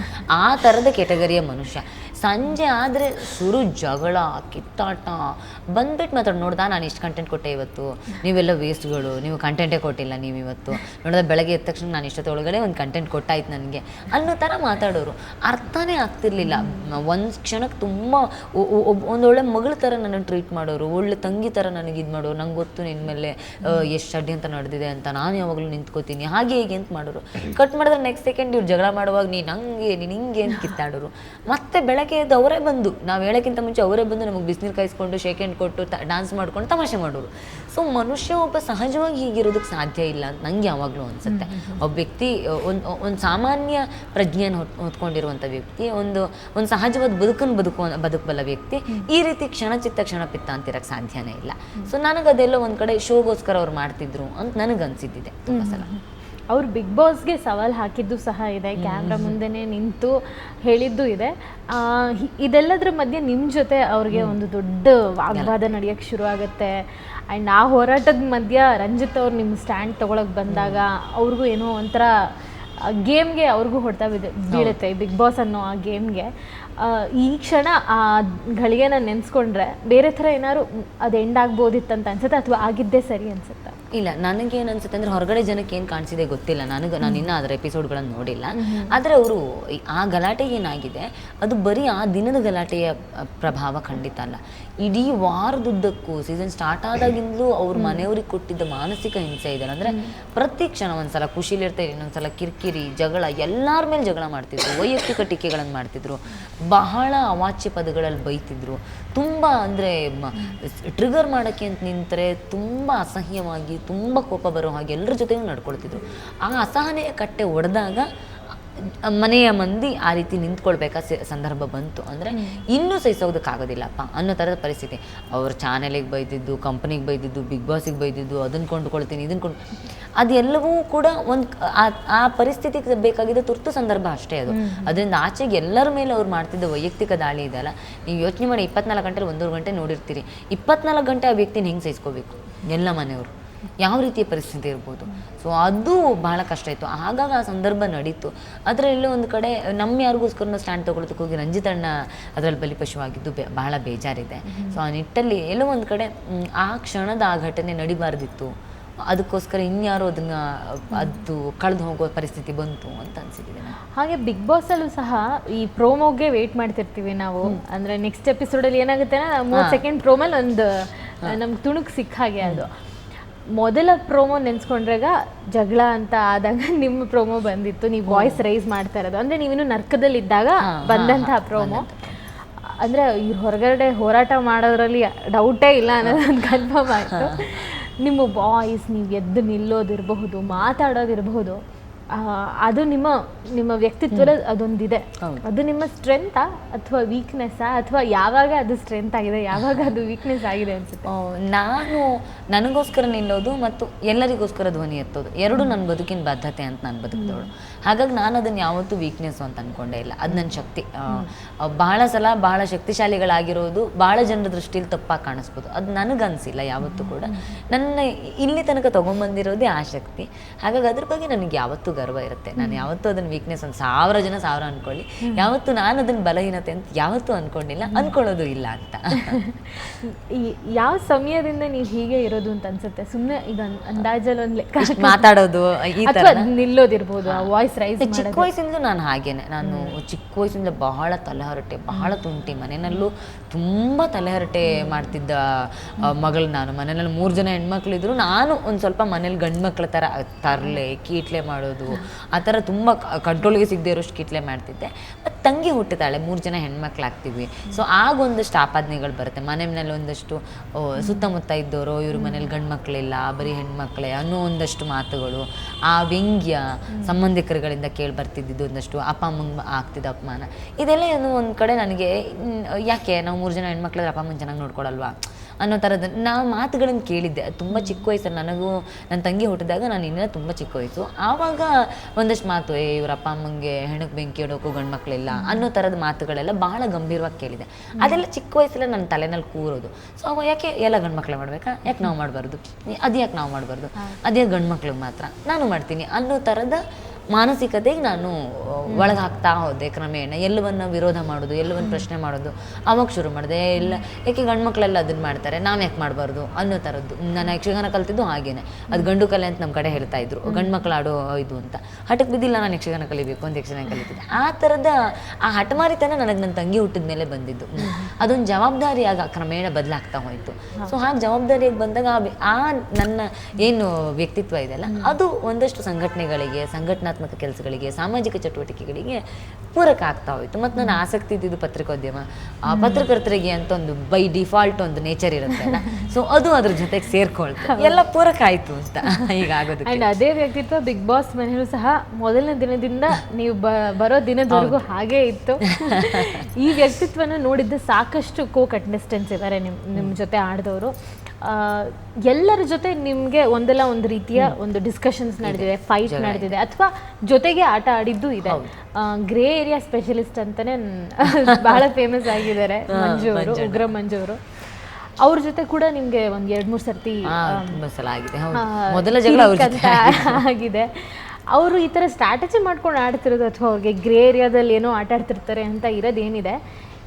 ಆ ಥರದ ಕೆಟಗರಿಯ ಮನುಷ್ಯ. ಸಂಜೆ ಆದರೆ ಸುರು ಜಗಳ, ಕಿತ್ತಾಟ. ಬಂದ್ಬಿಟ್ಟು ಮಾತಾಡಿ ನೋಡ್ದಾ ನಾನು ಇಷ್ಟು ಕಂಟೆಂಟ್ ಕೊಟ್ಟೆ ಇವತ್ತು. ನೀವೆಲ್ಲ ವೇಸ್ಟ್ಗಳು ನೀವು ಕಂಟೆಂಟೇ ಕೊಟ್ಟಿಲ್ಲ ನೀವು ಇವತ್ತು. ನೋಡಿದ ಬೆಳಗ್ಗೆ ಎದ್ದ ತಕ್ಷಣ ನಾನು ಇಷ್ಟೊತ್ತೊಳಗಡೆ ಒಂದು ಕಂಟೆಂಟ್ ಕೊಟ್ಟಾಯ್ತು ನನಗೆ. ಅನ್ನೋ ಥರ ಮಾತಾಡೋರು. ಅರ್ಥನೇ ಆಗ್ತಿರ್ಲಿಲ್ಲ. ಒಂದು ಕ್ಷಣಕ್ಕೆ ತುಂಬ ಒಂದೊಳ್ಳೆ ಮಗಳ ಥರ ನನ್ನನ್ನು ಟ್ರೀಟ್ ಮಾಡೋರು, ಒಳ್ಳೆ ತಂಗಿ ಥರ ನನಗೆ ಇದು ಮಾಡೋರು. ನಂಗೆ ಗೊತ್ತು ನಿನ್ನ ಮೇಲೆ ಎಷ್ಟು ಅಂತ ನಡೆದಿದೆ ಅಂತ ನಾನು ಯಾವಾಗಲೂ ನಿಂತ್ಕೋತೀನಿ. ಹಾಗೆ ಹೀಗೆ ಅಂತ ಮಾಡೋರು. ಕಟ್ ಮಾಡಿದ್ರೆ ನೆಕ್ಸ್ಟ್ ಸೆಕೆಂಡ್ ಇವ್ರು ಜಗಳ ಮಾಡುವಾಗ ನೀನು ಹಂಗೆ, ನೀನು ಹಿಂಗೆ ಅಂತ ಕಿತ್ತಾಡೋರು. ಮತ್ತೆ ಬೆಳಗ್ಗೆ ಎದ್ದು ಅವರೇ ಬಂದು, ನಾವು ಹೇಳೋಕ್ಕಿಂತ ಮುಂಚೆ ಅವರೇ ಬಂದು ನಮಗೆ ಬಿಸಿನೀರು ಕಾಯಿಸ್ಕೊಂಡು ಶೇಕ್ ಹ್ಯಾಂಡ್ ಕೊಟ್ಟು ಡ್ಯಾನ್ಸ್ ಮಾಡ್ಕೊಂಡು ತಮಾಷೆ ಮಾಡೋರು. ಸೊ ಮನುಷ್ಯ ಒಬ್ಬ ಸಹಜವಾಗಿ ಹೀಗಿರೋದಕ್ಕೆ ಸಾಧ್ಯ ಇಲ್ಲ ಅಂತ ನಂಗೆ ಯಾವಾಗಲೂ ಅನಿಸುತ್ತೆ. ಒಬ್ಬ ವ್ಯಕ್ತಿ ಒಂದು ಒಂದು ಸಾಮಾನ್ಯ ಪ್ರಜ್ಞೆಯನ್ನು ಹೊತ್ ಹೊತ್ಕೊಂಡಿರುವಂಥ ವ್ಯಕ್ತಿ ಒಂದು ಒಂದು ಸಹಜವಾದ ಬದುಕನ್ನು ಬದುಕು ಬದುಕಬಲ್ಲ ವ್ಯಕ್ತಿ ಈ ರೀತಿ ಕ್ಷಣಚಿತ್ತ ಕ್ಷಣಪಿತ್ತ ಅಂತಿರಕ್ಕೆ ಸಾಧ್ಯನೇ ಇಲ್ಲ. ಸೊ ನನಗೆ ಅದೆಲ್ಲ ಒಂದು ಕಡೆ ಶೋಗೋಸ್ಕರ ಅವ್ರು ಮಾಡ್ತಿದ್ರು ಅಂತ ನನಗೆ ಅನಿಸಿದ್ದಿದೆ ತುಂಬ ಸಲ ಅವ್ರು ಬಿಗ್ ಬಾಸ್ಗೆ ಸವಾಲ್ ಹಾಕಿದ್ದು ಸಹ ಇದೆ ಕ್ಯಾಮ್ರಾ ಮುಂದೆನೇ ನಿಂತು ಹೇಳಿದ್ದು ಇದೆ. ಇದೆಲ್ಲದ್ರ ಮಧ್ಯೆ ನಿಮ್ಮ ಜೊತೆ ಅವ್ರಿಗೆ ಒಂದು ದೊಡ್ಡ ವಾಗ್ವಾದ ನಡೆಯೋಕ್ಕೆ ಶುರು ಆಗುತ್ತೆ ಆ್ಯಂಡ್ ಆ ಹೋರಾಟದ ಮಧ್ಯ ರಂಜಿತ್ ಅವ್ರು ನಿಮ್ಮ ಸ್ಟ್ಯಾಂಡ್ ತೊಗೊಳಕ್ಕೆ ಬಂದಾಗ ಅವ್ರಿಗೂ ಏನೋ ಒಂಥರ ಗೇಮ್ಗೆ ಅವ್ರಿಗೂ ಹೊಡ್ತಾ ಬಿದ್ದು ಬೀಳುತ್ತೆ ಬಿಗ್ ಬಾಸ್ ಅನ್ನೋ ಆ ಗೇಮ್ಗೆ ಈ ಕ್ಷಣ ಆ ಘಳಿಗೆನ ನೆನೆಸ್ಕೊಂಡ್ರೆ ಬೇರೆ ಥರ ಏನಾದ್ರು ಅದು ಎಂಡ್ ಆಗ್ಬೋದಿತ್ತಂತ ಅನ್ಸುತ್ತೆ? ಅಥವಾ ಆಗಿದ್ದೇ ಸರಿ ಅನ್ಸುತ್ತೆ? ಇಲ್ಲ ನನಗೇನು ಅನ್ಸುತ್ತೆ ಅಂದ್ರೆ ಹೊರಗಡೆ ಜನಕ್ಕೆ ಏನು ಕಾಣಿಸಿದೆ ಗೊತ್ತಿಲ್ಲ. ನನಗೆ ನಾನು ಇನ್ನೂ ಅದರ ಎಪಿಸೋಡ್ಗಳನ್ನು ನೋಡಿಲ್ಲ. ಆದರೆ ಅವರು ಆ ಗಲಾಟೆ ಏನಾಗಿದೆ ಅದು ಬರೀ ಆ ದಿನದ ಗಲಾಟೆಯ ಪ್ರಭಾವ ಖಂಡಿತ ಅಲ್ಲ. ಇಡೀ ವಾರದುದ್ದಕ್ಕೂ ಸೀಸನ್ ಸ್ಟಾರ್ಟ್ ಆದಾಗಿಂದಲೂ ಅವ್ರ ಮನೆಯವ್ರಿಗೆ ಕೊಟ್ಟಿದ್ದ ಮಾನಸಿಕ ಹಿಂಸೆ ಇದೆ. ಅಂದರೆ ಪ್ರತಿ ಕ್ಷಣ ಒಂದ್ಸಲ ಖುಷಿಲಿರ್ತಾರೆ ಇನ್ನೊಂದ್ಸಲ ಕಿರಿಕಿರಿ ಜಗಳ ಎಲ್ಲರ ಮೇಲೆ ಜಗಳ ಮಾಡ್ತಿದ್ರು. ವೈಯಕ್ತಿಕ ಟೀಕೆಗಳನ್ನು ಮಾಡ್ತಿದ್ರು. ಬಹಳ ಅವಾಚ್ಯ ಪದಗಳಲ್ಲಿ ಬೈತಿದ್ರು. ತುಂಬ ಅಂದರೆ ಟ್ರಿಗರ್ ಮಾಡೋಕ್ಕೆ ಅಂತ ನಿಂತರೆ ತುಂಬ ಅಸಹ್ಯವಾಗಿ, ತುಂಬ ಕೋಪ ಬರೋ ಹಾಗೆ ಎಲ್ಲರ ಜೊತೆಗೂ ನಡ್ಕೊಳ್ತಿದ್ರು. ಆ ಅಸಹನೆಯ ಕಟ್ಟೆ ಒಡೆದಾಗ ಮನೆಯ ಮಂದಿ ಆ ರೀತಿ ನಿಂತ್ಕೊಳ್ಬೇಕಾ ಸಂದರ್ಭ ಬಂತು ಅಂದರೆ ಇನ್ನೂ ಸಹಿಸೋದಕ್ಕಾಗೋದಿಲ್ಲಪ್ಪ ಅನ್ನೋ ಥರದ ಪರಿಸ್ಥಿತಿ. ಅವ್ರ ಚಾನೆಲಿಗೆ ಬೈದಿದ್ದು ಕಂಪ್ನಿಗೆ ಬೈದಿದ್ದು ಬಿಗ್ ಬಾಸಿಗೆ ಬೈದಿದ್ದು ಅದನ್ನು ಕೊಂಡ್ಕೊಳ್ತೀನಿ ಇದನ್ನು ಕೊಂಡು ಅದೆಲ್ಲವೂ ಕೂಡ ಒಂದು ಆ ಪರಿಸ್ಥಿತಿಗೆ ಬೇಕಾಗಿದ್ದ ತುರ್ತು ಸಂದರ್ಭ ಅಷ್ಟೇ ಅದು. ಅದರಿಂದ ಆಚೆಗೆ ಎಲ್ಲರ ಮೇಲೆ ಅವ್ರು ಮಾಡ್ತಿದ್ದ ವೈಯಕ್ತಿಕ ದಾಳಿ ಇದೆಯಲ್ಲ ನೀವು ಯೋಚನೆ ಮಾಡಿ ಇಪ್ಪತ್ನಾಲ್ಕು ಗಂಟೆಲಿ ಒಂದೂವರೆ ಗಂಟೆ ನೋಡಿರ್ತೀರಿ. ಇಪ್ಪತ್ನಾಲ್ಕು ಗಂಟೆ ಆ ವ್ಯಕ್ತಿನ ಹೆಂಗೆ ಸಹಿಸ್ಕೋಬೇಕು? ಎಲ್ಲ ಮನೆಯವರು. ಯಾವ ರೀತಿಯ ಪರಿಸ್ಥಿತಿ ಇರ್ಬೋದು. ಸೊ ಅದು ಬಹಳ ಕಷ್ಟ ಇತ್ತು. ಆಗಾಗ ಆ ಸಂದರ್ಭ ನಡೀತು. ಅದರಲ್ಲೂ ಒಂದು ಕಡೆ ನಮ್ಮ ಯಾರಿಗೋಸ್ಕರ ಸ್ಟ್ಯಾಂಡ್ ತೊಗೊಳೋದಕ್ಕೆ ಹೋಗಿ ರಂಜಿತಣ್ಣ ಅದರಲ್ಲಿ ಬಲಿಪಶುವಾಗಿದ್ದು ಬೆ ಬಹಳ ಬೇಜಾರಿದೆ. ಸೊ ಆ ನಿಟ್ಟಲ್ಲಿ ಎಲ್ಲೋ ಒಂದು ಕಡೆ ಆ ಕ್ಷಣದ ಆ ಘಟನೆ ನಡಿಬಾರ್ದಿತ್ತು. ಅದಕ್ಕೋಸ್ಕರ ಇನ್ಯಾರೋ ಅದನ್ನ ಅದು ಕಳೆದು ಹೋಗೋ ಪರಿಸ್ಥಿತಿ ಬಂತು ಅಂತ ಅನ್ಸಿದೆ ಹಾಗೆ ಬಿಗ್ ಬಾಸ್ ಅಲ್ಲೂ ಸಹ ಈ ಪ್ರೋಮೋಗೆ ವೇಟ್ ಮಾಡ್ತಿರ್ತೀವಿ ನಾವು. ಅಂದ್ರೆ ನೆಕ್ಸ್ಟ್ ಎಪಿಸೋಡ್ ಅಲ್ಲಿ ಏನಾಗುತ್ತೆ ಮೂವತ್ತು ಸೆಕೆಂಡ್ ಪ್ರೋಮಲ್ಲಿ ಒಂದು ನಮ್ಗೆ ತುಣುಕ್ ಸಿಕ್ಕ ಹಾಗೆ ಅದು ಮೊದಲ ಪ್ರೋಮೋ ನೆನ್ಸ್ಕೊಂಡ್ರಾಗ ಜಗಳ ಅಂತ ಆದಾಗ ನಿಮ್ಮ ಪ್ರೋಮೋ ಬಂದಿತ್ತು. ನೀವು ವಾಯ್ಸ್ ರೈಸ್ ಮಾಡ್ತಾ ಇರೋದು. ಅಂದ್ರೆ ನೀವಿನ್ನು ನರ್ಕದಲ್ಲಿದ್ದಾಗ ಬಂದಂತಹ ಪ್ರೋಮೋ ಅಂದ್ರೆ ಇವ್ರು ಹೊರಗಡೆ ಹೋರಾಟ ಮಾಡೋದ್ರಲ್ಲಿ ಡೌಟೇ ಇಲ್ಲ ಅನ್ನೋದೊಂದು ಕನ್ಫರ್ಮ್ ಆಯಿತು. ನಿಮ್ಮ ವಾಯ್ಸ್ ನೀವು ಎದ್ದು ನಿಲ್ಲೋದಿರಬಹುದು ಮಾತಾಡೋದಿರಬಹುದು. ಅದು ನಿಮ್ಮ ನಿಮ್ಮ ವ್ಯಕ್ತಿತ್ವದ ಅದೊಂದಿದೆ. ಅದು ನಿಮ್ಮ ಸ್ಟ್ರೆಂತಾ ಅಥವಾ ವೀಕ್ನೆಸ್ಸಾ ಅಥವಾ ಯಾವಾಗ ಅದು ಸ್ಟ್ರೆಂತ್ ಆಗಿದೆ ಯಾವಾಗ ಅದು ವೀಕ್ನೆಸ್ ಆಗಿದೆ ಅನ್ಸುತ್ತೆ? ನಾನು ನನಗೋಸ್ಕರ ನಿಲ್ಲೋದು ಮತ್ತು ಎಲ್ಲರಿಗೋಸ್ಕರ ಧ್ವನಿ ಎತ್ತೋದು. ಎರಡು ನನ್ನ ಬದುಕಿನ ಬದ್ಧತೆ ಅಂತ ನಾನು ಬದುಕಿದವಳು ಹಾಗಾಗಿ ನಾನು ಅದನ್ನು ಯಾವತ್ತೂ ವೀಕ್ನೆಸ್ ಅಂತ ಅನ್ಕೊಂಡೇ ಇಲ್ಲ. ಅದು ನನ್ನ ಶಕ್ತಿ. ಬಹಳ ಸಲ ಬಹಳ ಶಕ್ತಿಶಾಲಿಗಳಾಗಿರೋದು ಬಹಳ ಜನರ ದೃಷ್ಟಿಯಲ್ಲಿ ತಪ್ಪಾಗಿ ಕಾಣಿಸ್ಬೋದು. ಅದು ನನಗನ್ಸಿಲ್ಲ ಯಾವತ್ತೂ ಕೂಡ. ನನ್ನ ಇಲ್ಲಿ ತನಕ ತೊಗೊಂಬಂದಿರೋದೇ ಆ ಶಕ್ತಿ. ಹಾಗಾಗಿ ಅದ್ರ ಬಗ್ಗೆ ನನಗೆ ಯಾವತ್ತೂ ಗರ್ವ ಇರುತ್ತೆ. ನಾನು ಯಾವತ್ತೂ ಅದನ್ನು ವೀಕ್ನೆಸ್ ಒಂದು ಸಾವಿರ ಜನ ಸಾವಿರ ಅನ್ಕೊಳ್ಳಿ. ಯಾವತ್ತೂ ನಾನು ಅದನ್ನು ಬಲಹೀನತೆ ಅಂತ ಯಾವತ್ತೂ ಅನ್ಕೊಂಡಿಲ್ಲ. ಅನ್ಕೊಳ್ಳೋದು ಇಲ್ಲ ಅಂತ. ಯಾವ ಸಮಯದಿಂದ ನೀವು ಹೀಗೆ ಇರೋದು ಅಂತ ಅನ್ಸುತ್ತೆ? ಸುಮ್ಮನೆ ಈಗ ಅಂದಾಜಲ್ಲಿ ಒಂದು ಮಾತಾಡೋದು ನಿಲ್ಲೋದಿರ್ಬೋದು ಆ ವಾಯ್ಸ್ ರೈಸ್ ಚಿಕ್ಕ ವಯಸ್ಸಿಂದಲೂ ನಾನು ಹಾಗೇನೆ. ನಾನು ಚಿಕ್ಕ ವಯಸ್ಸಿಂದ ಬಹಳ ತಲೆಹರಟೆ ಬಹಳ ತುಂಟಿ. ಮನೆಯಲ್ಲೂ ತುಂಬ ತಲೆಹರಟೆ ಮಾಡ್ತಿದ್ದ ಮಗಳು ನಾನು. ಮನೆಯಲ್ಲಿ ಮೂರು ಜನ ಹೆಣ್ಮಕ್ಳಿದ್ರು ನಾನು ಒಂದು ಸ್ವಲ್ಪ ಮನೇಲಿ ಗಂಡು ಮಕ್ಳ ಥರ ತರಲೆ ಕೀಟ್ಲೆ ಮಾಡೋದು ಆ ಥರ ತುಂಬ ಕಂಟ್ರೋಲ್ಗೆ ಸಿಗದೆ ಇರೋಷ್ಟು ಕೀಟ್ಲೆ ಮಾಡ್ತಿದ್ದೆ. ಮತ್ತು ತಂಗಿ ಹುಟ್ಟಿದಾಳೆ ಮೂರು ಜನ ಹೆಣ್ಮಕ್ಳಾಗ್ತೀವಿ. ಸೊ ಆಗ ಒಂದಷ್ಟು ಆಪಾದನೆಗಳು ಬರುತ್ತೆ. ಮನೆ ಮನೇಲಿ ಒಂದಷ್ಟು ಸುತ್ತಮುತ್ತ ಇದ್ದವರು ಇವ್ರ ಮನೇಲಿ ಗಂಡು ಮಕ್ಕಳಿಲ್ಲ ಬರೀ ಹೆಣ್ಮಕ್ಳೆ ಅನ್ನೋ ಒಂದಷ್ಟು ಮಾತುಗಳು ಆ ವ್ಯಂಗ್ಯ ಸಂಬಂಧಿಕರುಗಳಿಂದ ಕೇಳಿ ಬರ್ತಿದ್ದಿದ್ದು ಒಂದಷ್ಟು ಅಪ್ಪ ಅಮ್ಮಂಗೆ ಆಗ್ತಿದ್ದ ಅಪಮಾನ. ಇದೆಲ್ಲ ಏನು ಒಂದು ಕಡೆ ನನಗೆ ಯಾಕೆ ನಾವು ಮೂರು ಜನ ಹೆಣ್ಮಕ್ಳಿದ್ರೆ ಅಪ್ಪ, ಅಮ್ಮನ ಚೆನ್ನಾಗಿ ನೋಡ್ಕೊಳಲ್ವಾ ಅನ್ನೋ ಥರದ್ದು ನಾವು ಮಾತುಗಳನ್ನು ಕೇಳಿದ್ದೆ. ತುಂಬ ಚಿಕ್ಕ ವಯಸ್ಸಲ್ಲಿ ನನಗೂ ನನ್ನ ತಂಗಿ ಹುಟ್ಟಿದಾಗ ನಾನು ಇನ್ನೂ ತುಂಬ ಚಿಕ್ಕ ವಯಸ್ಸು. ಆವಾಗ ಒಂದಷ್ಟು ಮಾತು, ಏ, ಇವ್ರ ಅಪ್ಪ, ಅಮ್ಮಂಗೆ ಹೆಣಕ್ಕೆ ಬೆಂಕಿ ಇಡೋಕ್ಕೂ ಗಂಡು ಮಕ್ಕಳಿಲ್ಲ ಅನ್ನೋ ಥರದ ಮಾತುಗಳೆಲ್ಲ ಬಹಳ ಗಂಭೀರವಾಗಿ ಕೇಳಿದೆ. ಅದೆಲ್ಲ ಚಿಕ್ಕ ವಯಸ್ಸಲ್ಲೇ ನನ್ನ ತಲೆನಲ್ಲಿ ಕೂರೋದು. ಸೊ ಯಾಕೆ, ಎಲ್ಲ ಗಂಡು ಮಕ್ಕಳೇ ಮಾಡಬೇಕಾ? ಯಾಕೆ ನಾವು ಮಾಡಬಾರ್ದು? ಅದು ಯಾಕೆ ನಾವು ಮಾಡಬಾರ್ದು? ಅದೇ ಗಂಡು ಮಕ್ಳಿಗೆ ಮಾತ್ರ? ನಾನು ಮಾಡ್ತೀನಿ ಅನ್ನೋ ಥರದ ಮಾನಸಿಕತೆಗೆ ನಾನು ಒಳಗೆ ಹಾಕ್ತಾ ಹೋದೆ ಕ್ರಮೇಣ. ಎಲ್ಲವನ್ನ ವಿರೋಧ ಮಾಡೋದು ಎಲ್ಲವನ್ನ ಪ್ರಶ್ನೆ ಮಾಡೋದು ಅವಾಗ ಶುರು ಮಾಡಿದೆ. ಎಲ್ಲ ಯಾಕೆ ಗಂಡು ಮಕ್ಕಳೆಲ್ಲ ಅದನ್ನ ಮಾಡ್ತಾರೆ? ನಾವು ಯಾಕೆ ಮಾಡಬಾರ್ದು ಅನ್ನೋ ಥರದ್ದು ನಾನು ಯಕ್ಷಗಾನ ಕಲ್ತಿದ್ದು ಹಾಗೇನೆ. ಅದು ಗಂಡು ಕಲೆ ಅಂತ ನಮ್ಮ ಕಡೆ ಹೇಳ್ತಾ ಇದ್ರು. ಗಂಡು ಮಕ್ಕಳು ಆಡೋ ಇದು ಅಂತ. ಹಠಕ್ಕೆ ಬಿದ್ದಿಲ್ಲ ನಾನು ಯಕ್ಷಗಾನ ಕಲಿಬೇಕು ಅಂತ ಯಕ್ಷಗಾನ ಕಲಿತಿದ್ದೆ. ಆ ಥರದ ಆ ಹಠಮಾರಿತನ ನನಗೆ ನನ್ನ ತಂಗಿ ಹುಟ್ಟಿದ ಮೇಲೆ ಬಂದಿದ್ದು. ಅದೊಂದು ಜವಾಬ್ದಾರಿಯಾಗ ಕ್ರಮೇಣ ಬದಲಾಗ್ತಾ ಹೋಯಿತು. ಸೊ ಹಾಗೆ ಜವಾಬ್ದಾರಿಯಾಗಿ ಬಂದಾಗ ಆ ನನ್ನ ಏನು ವ್ಯಕ್ತಿತ್ವ ಇದೆಯಲ್ಲ ಅದು ಒಂದಷ್ಟು ಸಂಘಟನೆಗಳಿಗೆ ಸಂಘಟನಾತ್ಮಕ ಕೆಲಸಗಳಿಗೆ ಸಾಮಾಜಿಕ ಚಟುವಟಿಕೆಗಳಿಗೆ ಪೂರಕ ಆಗ್ತಾ ಹೋಯಿತು. ಮತ್ತು ನನ್ನ ಆಸಕ್ತಿ ಇದ್ದಿದ್ದು ಪತ್ರಿಕೋದ್ಯಮ. ಆ ಪತ್ರಕರ್ತರಿಗೆ ಅಂತ ಒಂದು ಬೈ ಡಿಫಾಲ್ಟ್ ಒಂದು ನೇಚರ್ ಇರುತ್ತೆ ಸೊ ಅದು ಅದ್ರ ಜೊತೆಗೆ ಸೇರ್ಕೊಳ್ತು. ಎಲ್ಲ ಪೂರಕ ಆಯ್ತು ಅಂತ ಈಗ ಆಗೋದು ಅಂಡ್ ಅದೇ ವ್ಯಕ್ತಿತ್ವ ಬಿಗ್ ಬಾಸ್ ಮನೆಯಲ್ಲೂ ಸಹ ಮೊದಲನೇ ದಿನದಿಂದ ನೀವು ಬರೋ ದಿನದವರೆಗೂ ಹಾಗೇ ಇತ್ತು. ಈ ವ್ಯಕ್ತಿತ್ವನ ನೋಡಿದ್ದ ಸಾಕಷ್ಟು ಕೋ ಕಂಟೆಸ್ಟೆಂಟ್ಸ್ ಇದ್ದಾರೆ ನಿಮ್ಮ ನಿಮ್ಮ ಜೊತೆ ಆಡಿದವರು. ಎಲ್ಲರ ಜೊತೆ ನಿಮಗೆ ಒಂದಲ್ಲ ಒಂದು ರೀತಿಯ ಒಂದು ಡಿಸ್ಕಷನ್ಸ್ ನಡೆದಿದೆ ಫೈಟ್ ನಡೆದಿದೆ ಅಥವಾ ಜೊತೆಗೆ ಆಟ ಆಡಿದ್ದು ಇದೆ. ಗ್ರೇ ಏರಿಯಾ ಸ್ಪೆಷಲಿಸ್ಟ್ ಅಂತಾನೆ ಬಹಳ ಫೇಮಸ್ ಆಗಿದ್ದಾರೆ ಮಂಜು ಅವರು ಉಗ್ರ ಮಂಜು ಅವರು. ಅವ್ರ ಜೊತೆ ಕೂಡ ನಿಮ್ಗೆ ಒಂದ್ ಎರಡ್ ಮೂರ್ ಸರ್ತಿ ಸಲ ಆಗಿದೆ. ಮೊದಲ ಜಗಳ ಆಗಿದೆ. ಅವರು ಈ ತರ ಸ್ಟ್ರಾಟಜಿ ಮಾಡ್ಕೊಂಡು ಆಡ್ತಿರೋದು ಅಥವಾ ಅವ್ರಿಗೆ ಗ್ರೇ ಏರಿಯಾದಲ್ಲಿ ಏನೋ ಆಟ ಆಡ್ತಿರ್ತಾರೆ ಅಂತ ಇರೋದೇನಿದೆ.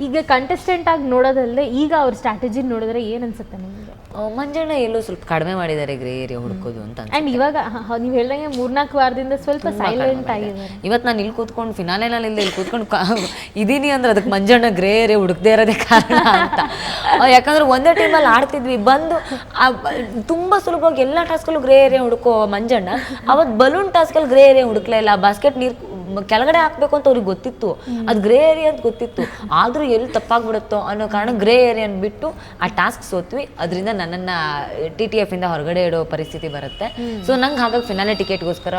ಈಗ ಕಂಟೆಸ್ಟೆಂಟ್ ಆಗಿ ನೋಡೋದಲ್ಲದೆ ಈಗ ಅವ್ರ ಸ್ಟ್ರಾಟಜಿ ನೋಡಿದ್ರೆ ಏನ್ ಅನ್ಸುತ್ತೆ ನಿಮಗೆ? ಮಂಜಣ್ಣ ಎಲ್ಲೋ ಸ್ವಲ್ಪ ಕಡಿಮೆ ಮಾಡಿದ್ದಾರೆ ಗ್ರೇ ಏರಿಯಾ ಹುಡ್ಕೋದು ಅಂತ. ಅಂಡ್ ಇವಾಗ ನೀವು ಹೇಳ್ದಂಗೆ ಮೂರ್ನಾಲ್ಕು ವಾರದಿಂದ ಸ್ವಲ್ಪ ಸೈಲೆಂಟ್ ಆಗಿದ್ದಾರೆ. ಇವತ್ತು ನಾನು ಇಲ್ಲಿ ಕೂತ್ಕೊಂಡು ಫಿನಾಲೆನಲ್ಲಿ ಇಲ್ಲಿ ಇಲ್ಲಿ ಕೂತ್ಕೊಂಡು ಇದೀನಿ ಅಂದ್ರೆ ಅದಕ್ಕೆ ಮಂಜಣ್ಣ ಗ್ರೇ ಏರಿಯಾ ಹುಡುಕದೇ ಇರೋದೇ ಕಾರಣ ಅಂತ. ಯಾಕಂದ್ರೆ ಒಂದೇ ಟೈಮಲ್ಲಿ ಆಡ್ತಿದ್ವಿ ಬಂದು ತುಂಬಾ ಸುಲಭವಾಗಿ ಎಲ್ಲ ಟಾಸ್ಕಲ್ಲೂ ಗ್ರೇ ಏರಿಯಾ ಹುಡುಕೋ ಮಂಜಣ್ಣ. ಅವತ್ತು ಬಲೂನ್ ಟಾಸ್ಕಲ್ಲಿ ಗ್ರೇ ಏರಿಯಾ ಹುಡುಕ್ಲೇ ಇಲ್ಲ ಬಾಸ್ಕೆಟ್ ನೀರು ಕೆಳಗಡೆ ಹಾಕ್ಬೇಕು ಅಂತ ಅವ್ರಿಗೆ ಗೊತ್ತಿತ್ತು. ಅದು ಗ್ರೇ ಏರಿಯಾ ಅಂತ ಗೊತ್ತಿತ್ತು. ಆದರೂ ಎಲ್ಲಿ ತಪ್ಪಾಗ್ಬಿಡುತ್ತೋ ಅನ್ನೋ ಕಾರಣ ಗ್ರೇ ಏರಿಯಾ ಬಿಟ್ಟು ಆ ಟಾಸ್ಕ್ ಸೋತ್ವಿ. ಅದರಿಂದ ನನ್ನನ್ನ ಟಿ ಟಿ ಎಫ್ ಇಂದ ಹೊರಗಡೆ ಇಡೋ ಪರಿಸ್ಥಿತಿ ಬರುತ್ತೆ. ಸೊ ನಂಗೆ ಹಾಗಾಗಿ ಫಿನಾಲೆ ಟಿಕೆಟ್ಗೋಸ್ಕರ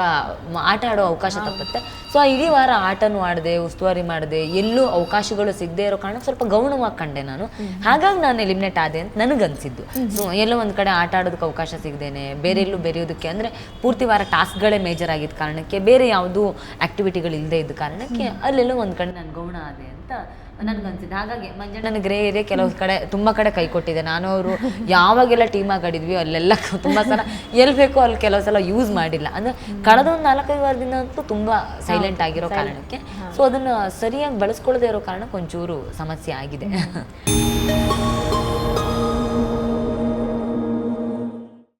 ಆಟ ಆಡೋ ಅವಕಾಶ ತಪ್ಪುತ್ತೆ. ಸೊ ಆ ಇಡೀ ವಾರ ಆಟನೂ ಆಡದೆ ಉಸ್ತುವಾರಿ ಮಾಡಿದೆ ಎಲ್ಲೂ ಅವಕಾಶಗಳು ಸಿಗದೆ ಇರೋ ಕಾರಣ ಸ್ವಲ್ಪ ಗೌಣವಾಗಿ ಕಂಡೆ ನಾನು. ಹಾಗಾಗಿ ನಾನು ಎಲಿಮಿನೇಟ್ ಆದೆ ಅಂತ ನನಗನ್ಸಿದ್ದು. ಸೊ ಎಲ್ಲೋ ಒಂದು ಕಡೆ ಆಟ ಆಡೋದಕ್ಕೆ ಅವಕಾಶ ಸಿಗದೇನೆ ಬೇರೆ ಎಲ್ಲೂ ಬೆರೆಯೋದಕ್ಕೆ ಅಂದ್ರೆ ಪೂರ್ತಿ ವಾರ ಟಾಸ್ಕ್ಗಳೇ ಮೇಜರ್ ಆಗಿದ್ದ ಕಾರಣಕ್ಕೆ ಬೇರೆ ಯಾವುದು ಆಕ್ಟಿವಿಟಿಗಳು ಇಲ್ಲದೆ ಇದ್ದ ಕಾರಣಕ್ಕೆ ಅಲ್ಲೆಲ್ಲೋ ಒಂದು ಕಡೆ ನಾನು ಗೌಣ ಆದೆ ಅಂತ ನನ್ಗನ್ಸಿದ್ದು ಹಾಗಾಗಿ ಮಂಜಣ್ಣನ ಗ್ರೇ ಏರಿಯಾ ಕೆಲವು ಕಡೆ ತುಂಬ ಕಡೆ ಕೈ ಕೊಟ್ಟಿದೆ. ನಾನು ಅವರು ಯಾವಾಗೆಲ್ಲ ಟೀಮ್ ಆಡಿದ್ವಿ ಅಲ್ಲೆಲ್ಲ ತುಂಬ ಸಲ ಎಲ್ಲಿ ಬೇಕೋ ಅಲ್ಲಿ ಕೆಲವು ಸಲ ಯೂಸ್ ಮಾಡಿಲ್ಲ. ಅಂದ್ರೆ ಕಳೆದ ಒಂದು ನಾಲ್ಕೈದು ವಾರದಿಂದ ಅಂತೂ ತುಂಬಾ ಸೈಲೆಂಟ್ ಆಗಿರೋ ಕಾರಣಕ್ಕೆ. ಸೊ ಅದನ್ನ ಸರಿಯಾಗಿ ಬಳಸ್ಕೊಳ್ಳದೆ ಇರೋ ಕಾರಣಕ್ಕೆ ಒಂಚೂರು ಸಮಸ್ಯೆ ಆಗಿದೆ.